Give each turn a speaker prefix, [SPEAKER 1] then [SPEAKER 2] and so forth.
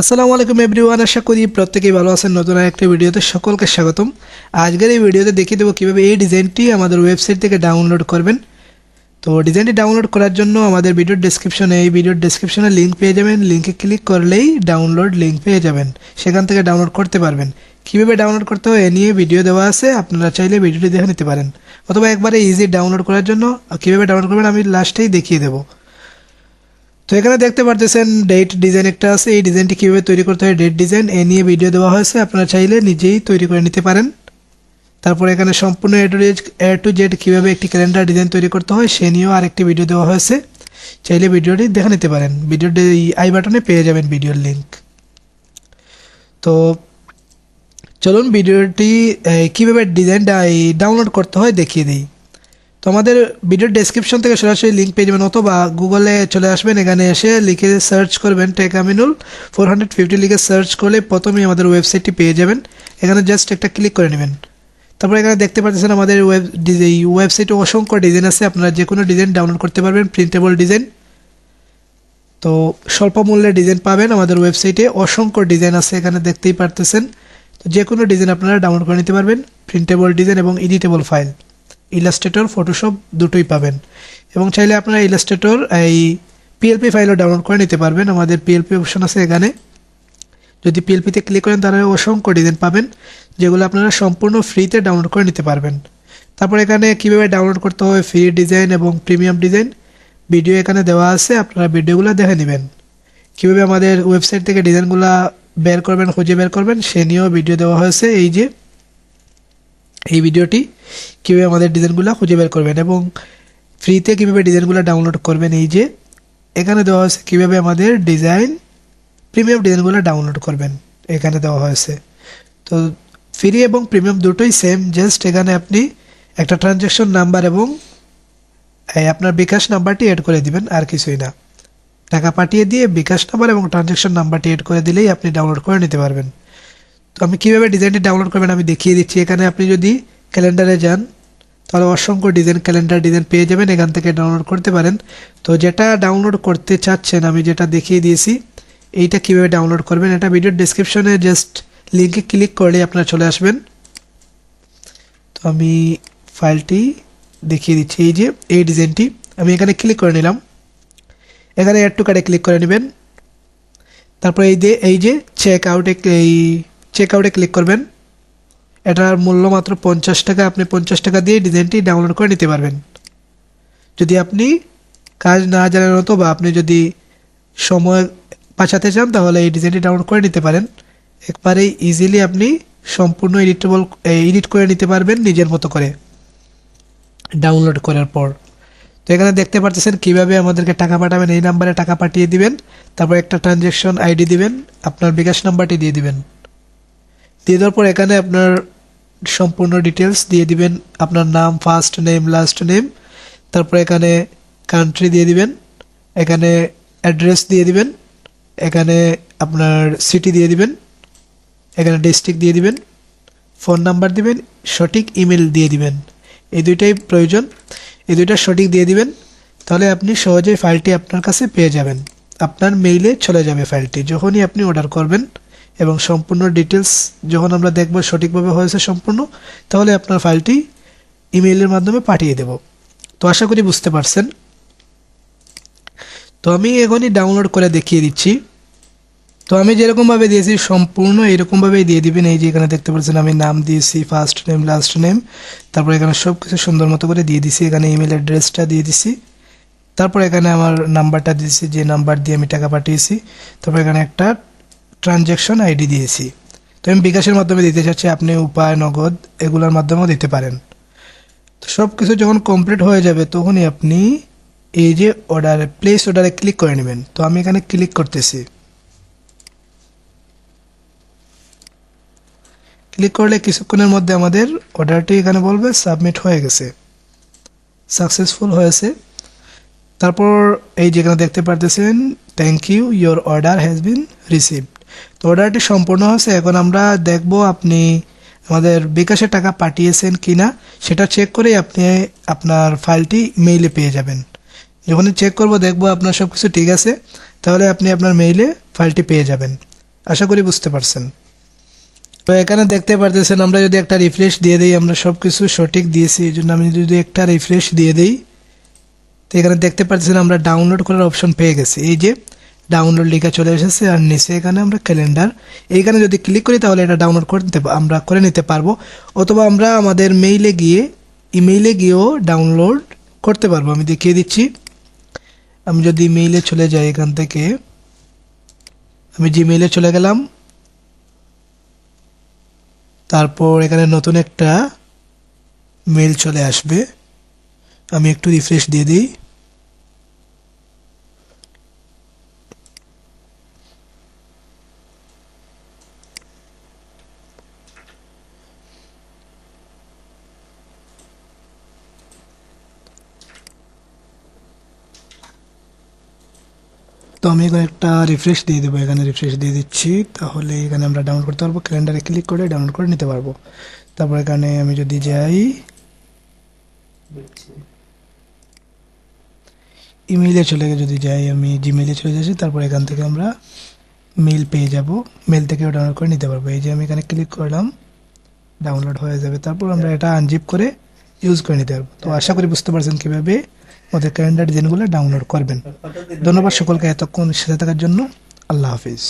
[SPEAKER 1] আসসালামু আলাইকুম এভরিওয়ান, আশা করি প্রত্যেকেই ভালো আছেন। নতুন একটা ভিডিওতে সকলকে স্বাগতম। আজকের এই ভিডিওতে দেখিয়ে দেবো কীভাবে এই ডিজাইনটি আমাদের ওয়েবসাইট থেকে ডাউনলোড করবেন। তো ডিজাইনটি ডাউনলোড করার জন্য আমাদের ভিডিওর ডিসক্রিপশনে এই ভিডিওর ডেসক্রিপশনে লিঙ্ক পেয়ে যাবেন। লিঙ্কে ক্লিক করলেই ডাউনলোড লিঙ্ক পেয়ে যাবেন। সেখান থেকে ডাউনলোড করতে পারবেন। কীভাবে ডাউনলোড করতে হয় এ নিয়ে ভিডিও দেওয়া আছে, আপনারা চাইলে ভিডিওটি দেখে নিতে পারেন। অথবা একবারে ইজি ডাউনলোড করার জন্য কীভাবে ডাউনলোড করবেন আমি লাস্টেই দেখিয়ে দেবো। তো এখানে দেখতে পারতেছেন ডেট ডিজাইন একটা আছে। এই ডিজাইনটি কীভাবে তৈরি করতে হয়? ডেট ডিজাইন এ নিয়ে ভিডিও দেওয়া হয়েছে। আপনারা চাইলে নিজেই তৈরি করে নিতে পারেন। তারপর এখানে সম্পূর্ণ এ এ টু জেড কীভাবে একটি ক্যালেন্ডার ডিজাইন তৈরি করতে হয়, সে নিয়েও আরেকটি ভিডিও দেওয়া হয়েছে। চাইলে ভিডিওটি দেখে নিতে পারেন। ভিডিওটি আই বাটনে পেয়ে যাবেন ভিডিওর লিঙ্ক তো চলুন ভিডিওটি কীভাবে ডিজাইনটা ডাউনলোড করতে হয় দেখিয়ে দিই। তো আমাদের ভিডিওর ডেসক্রিপশন থেকে সরাসরি লিঙ্ক পেয়ে যাবেন, অথবা গুগলে চলে আসবেন, এখানে এসে লিখে সার্চ করবেন tech Aminul four hundred fifty লিখে সার্চ করলে প্রথমেই আমাদের ওয়েবসাইটটি পেয়ে যাবেন। এখানে জাস্ট একটা ক্লিক করে নেবেন। তারপর এখানে দেখতে পাচ্ছেন আমাদের ওয়েব এই ওয়েবসাইটে অসংখ্য ডিজাইন আছে, আপনারা যে কোনো ডিজাইন ডাউনলোড করতে পারবেন প্রিন্টেবল ডিজাইন তো স্বল্প মূল্যে ডিজাইন পাবেন আমাদের ওয়েবসাইটে অসংখ্য ডিজাইন আছে এখানে দেখতেই পারতেছেন। তো যে কোনো ডিজাইন আপনারা ডাউনলোড করে নিতে পারবেন প্রিন্টেবল ডিজাইন এবং এডিটেবল ফাইল ইলাস্ট্রেটর ফটোশপ দুটোই পাবেন। এবং চাইলে আপনারা ইলাস্ট্রেটর এই পিএলপি ফাইলও ডাউনলোড করে নিতে পারবেন। আমাদের পিএলপি অপশন আছে এখানে। যদি পিএলপিতে ক্লিক করেন, তাহলে অসংখ্য ডিজাইন পাবেন, যেগুলো আপনারা সম্পূর্ণ ফ্রিতে ডাউনলোড করে নিতে পারবেন। তারপর এখানে কীভাবে ডাউনলোড করতে হবে? ফ্রি ডিজাইন এবং প্রিমিয়াম ডিজাইন ভিডিও এখানে দেওয়া আছে, আপনারা ভিডিওগুলো দেখে নেবেন। কীভাবে আমাদের ওয়েবসাইট থেকে ডিজাইনগুলো বের করবেন, খুঁজে বের করবেন, সে নিয়েও ভিডিও দেওয়া হয়েছে। এই যে, এই ভিডিওটি কীভাবে আমাদের ডিজাইনগুলো খুঁজে বের করবেন এবং ফ্রিতে কীভাবে ডিজাইনগুলো ডাউনলোড করবেন এই যে, এখানে দেওয়া হয়েছে কীভাবে আমাদের ডিজাইন প্রিমিয়াম ডিজাইনগুলো ডাউনলোড করবেন, এখানে দেওয়া হয়েছে। তো ফ্রি এবং প্রিমিয়াম দুটোই সেম জাস্ট এখানে আপনি একটা ট্রানজ্যাকশন নাম্বার এবং আপনার বিকাশ নাম্বারটি অ্যাড করে দিবেন, আর কিছুই না। টাকা পাঠিয়ে দিয়ে বিকাশ নাম্বার এবং ট্রানজ্যাকশন নাম্বারটি অ্যাড করে দিলেই আপনি ডাউনলোড করে নিতে পারবেন। তো আমি কীভাবে ডিজাইনটি ডাউনলোড করবেন আমি দেখিয়ে দিচ্ছি। এখানে আপনি যদি ক্যালেন্ডারে যান তাহলে অসংখ্য ডিজাইন ক্যালেন্ডার ডিজাইন পেয়ে যাবেন, এখান থেকে ডাউনলোড করতে পারেন। তো যেটা ডাউনলোড করতে চাচ্ছেন, আমি যেটা দেখিয়ে দিয়েছি, এইটা কীভাবে ডাউনলোড করবেন, এটা ভিডিওর ডিসক্রিপশনে জাস্ট লিঙ্কে ক্লিক করলে আপনারা চলে আসবেন। তো আমি ফাইলটি দেখিয়ে দিচ্ছি, এই যে, এই ডিজাইনটি আমি এখানে ক্লিক করে নিলাম। এখানে অ্যাড টু কার্ডে ক্লিক করে নেবেন। তারপর এই যে এই যে চেক আউটে এই চেক আউটে ক্লিক করবেন। এটার মূল্য মাত্র পঞ্চাশ টাকা, আপনি পঞ্চাশ টাকা দিয়ে ডিজাইনটি ডাউনলোড করে নিতে পারবেন। যদি আপনি কাজ না জানেন হতো বা আপনি যদি সময় বাঁচাতে চান, তাহলে এই ডিজাইনটি ডাউনলোড করে নিতে পারেন। একবারেই ইজিলি আপনি সম্পূর্ণ এডিটেবল এডিট করে নিতে পারবেন নিজের মতো করে ডাউনলোড করার পর। তো এখানে দেখতে পাচ্ছেন কীভাবে আমাদেরকে টাকা পাঠাবেন, এই নাম্বারে টাকা পাঠিয়ে দিবেন, তারপর একটা ট্রানজ্যাকশন আইডি দিবেন, আপনার বিকাশ নাম্বারটি দিয়ে দিবেন। দিয়ে দেওয়ার পর এখানে আপনার সম্পূর্ণ ডিটেলস দিয়ে দিবেন। আপনার নাম ফার্স্ট নেম লাস্ট নেম তারপর এখানে কান্ট্রি দিয়ে দিবেন, এখানে অ্যাড্রেস দিয়ে দিবেন, এখানে আপনার সিটি দিয়ে দিবেন, এখানে ডিস্ট্রিক্ট দিয়ে দিবেন ফোন নাম্বার দিবেন, সঠিক ইমেল দিয়ে দিবেন। এই দুইটাই প্রয়োজন। এই দুইটা সঠিক দিয়ে দিবেন, তাহলে আপনি সহজেই ফাইলটি আপনার কাছে পেয়ে যাবেন। আপনার মেইলে চলে যাবে ফাইলটি যখনই আপনি অর্ডার করবেন এবং সম্পূর্ণ ডিটেলস যখন আমরা দেখব সঠিকভাবে হয়েছে সম্পূর্ণ, তাহলে আপনার ফাইলটি ইমেইলের মাধ্যমে পাঠিয়ে দেব। তো আশা করি বুঝতে পারছেন। তো আমি এখনই ডাউনলোড করে দেখিয়ে দিচ্ছি। তো আমি যেরকমভাবে দিয়েছি সম্পূর্ণ এরকমভাবেই দিয়ে দিবেন। এই যে এখানে দেখতে পাচ্ছেন আমি নাম দিয়েছি ফার্স্ট নেম লাস্ট নেম তারপর এখানে সব কিছু সুন্দর মতো করে দিয়ে দিছি এখানে ইমেল অ্যাড্রেসটা দিয়ে দিছি তারপর এখানে আমার নাম্বারটা দিয়েছি। যে নাম্বার দিয়ে আমি টাকা পাঠিয়েছি। তারপর এখানে একটা ট্রানজ্যাকশন আইডি দিয়েছি। তো আমি বিকাশের মাধ্যমে দিতে চাচ্ছি, আপনি উপায়, নগদ এগুলোর মাধ্যমেও দিতে পারেন। তো সব কিছু যখন কমপ্লিট হয়ে যাবে, তখনই আপনি এই যে অর্ডারে প্লেস অর্ডারে ক্লিক করে নেবেন। তো আমি এখানে ক্লিক করতেছি। ক্লিক করলে কিছুক্ষণের মধ্যে আমাদের অর্ডারটি এখানে বলবে সাবমিট হয়ে গেছে। সাকসেসফুল হয়েছে। তারপর এই যেখানে দেখতে পারতেছেন thank you your order has been received তো অর্ডারটি সম্পূর্ণ হয়েছে। এখন আমরা দেখব আপনি আমাদের বিকাশে টাকা পাঠিয়েছেন কি না সেটা চেক করেই আপনি আপনার ফাইলটি মেইলে পেয়ে যাবেন। যখনই চেক করব, দেখব আপনার সব কিছু ঠিক আছে, তাহলে আপনি আপনার মেইলে ফাইলটি পেয়ে যাবেন। আশা করি বুঝতে পারছেন। তো এখানে দেখতে পারতেছেন, আমরা যদি একটা রিফ্রেশ দিয়ে দিই, আমরা সব কিছু সঠিক দিয়েছি, এই জন্য আমি যদি একটা রিফ্রেশ দিয়ে দিই, তো এখানে দেখতে পাচ্ছেন আমরা ডাউনলোড করার অপশন পেয়ে গেছি। এই যে ডাউনলোড লেখা চলে এসেছে আর নিচে এখানে আমরা ক্যালেন্ডার এইখানে যদি ক্লিক করি তাহলে এটা ডাউনলোড করে আমরা করে নিতে পারব। অথবা আমরা আমাদের মেইলে গিয়ে ইমেইলে গিয়েও ডাউনলোড করতে পারব। আমি দেখিয়ে দিচ্ছি। আমি যদি মেইলে চলে যাই এখান থেকে, আমি জিমেইলে চলে গেলাম। তারপর এখানে নতুন একটা মেল চলে আসবে। আমি একটু রিফ্রেশ দিয়ে দিই। তো আমি এখানে একটা রিফ্রেশ দিয়ে দেবো, এখানে রিফ্রেশ দিয়ে দিচ্ছি। তাহলে এখানে আমরা ডাউনলোড করতে পারব। ক্যালেন্ডারে ক্লিক করে ডাউনলোড করে নিতে পারব। তারপর এখানে আমি যদি যাই ইমেইলে চলে গিয়ে যদি যাই, আমি জিমেইলে চলে যাচ্ছি। তারপর এখান থেকে আমরা মেল পেয়ে যাব। মেল থেকে ডাউনলোড করে নিতে পারব। এই যে আমি এখানে ক্লিক করলাম ডাউনলোড হয়ে যাবে। তারপর আমরা এটা আনজিপ করে ইউজ করে নিতে পারব। তো আশা করি বুঝতে পারছেন কীভাবে আমাদের ক্যালেন্ডার দিনগুলো ডাউনলোড করবেন। ধন্যবাদ সকলকে এতক্ষণ সাথে থাকার জন্য। আল্লাহ হাফিজ।